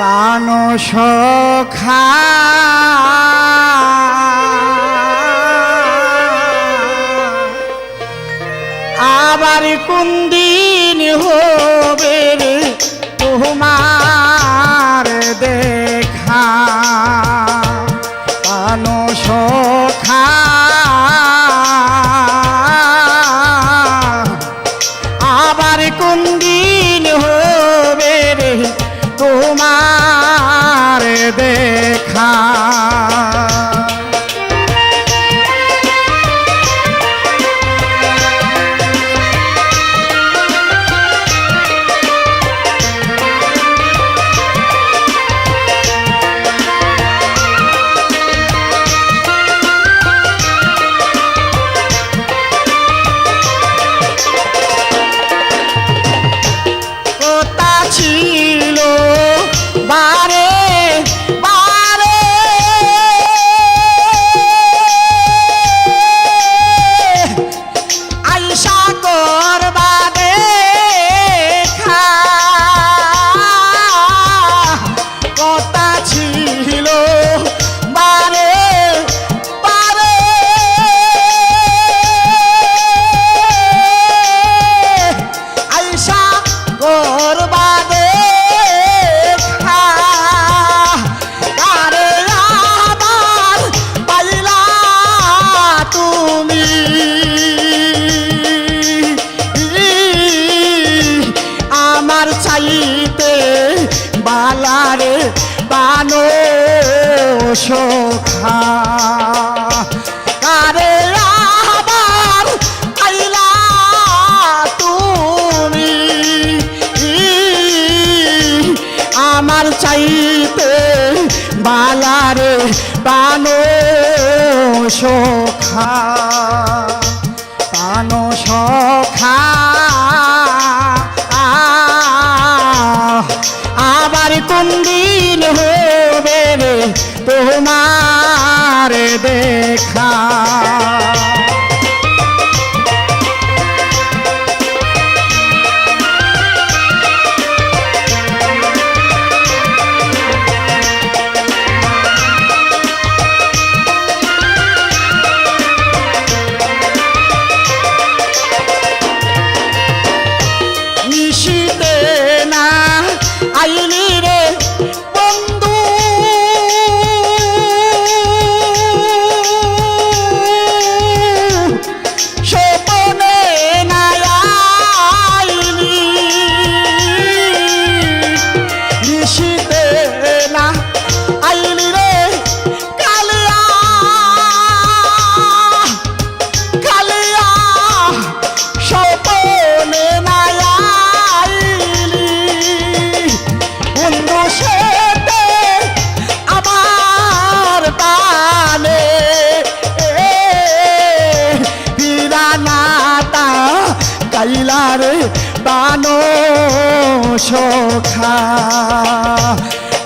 পান সখা। আবার কুন্দিন হবে তোমার? তারে বানো সখা তোমারে দেখা আমার বানো সখা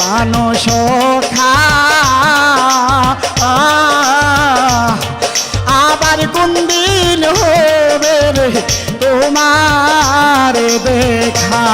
বানো সখা। আবার কুন্দিন দিন হবে তোমার দেখা।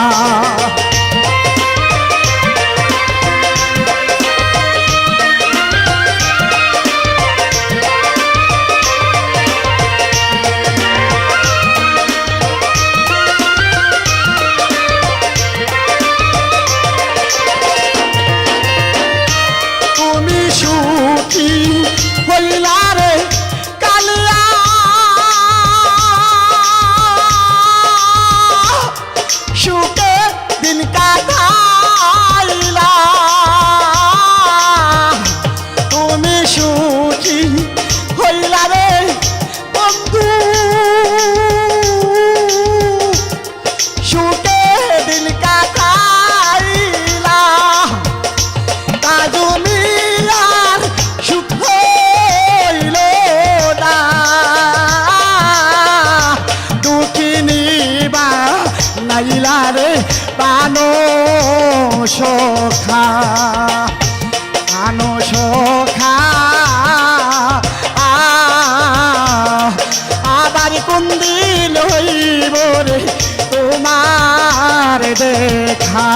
देखा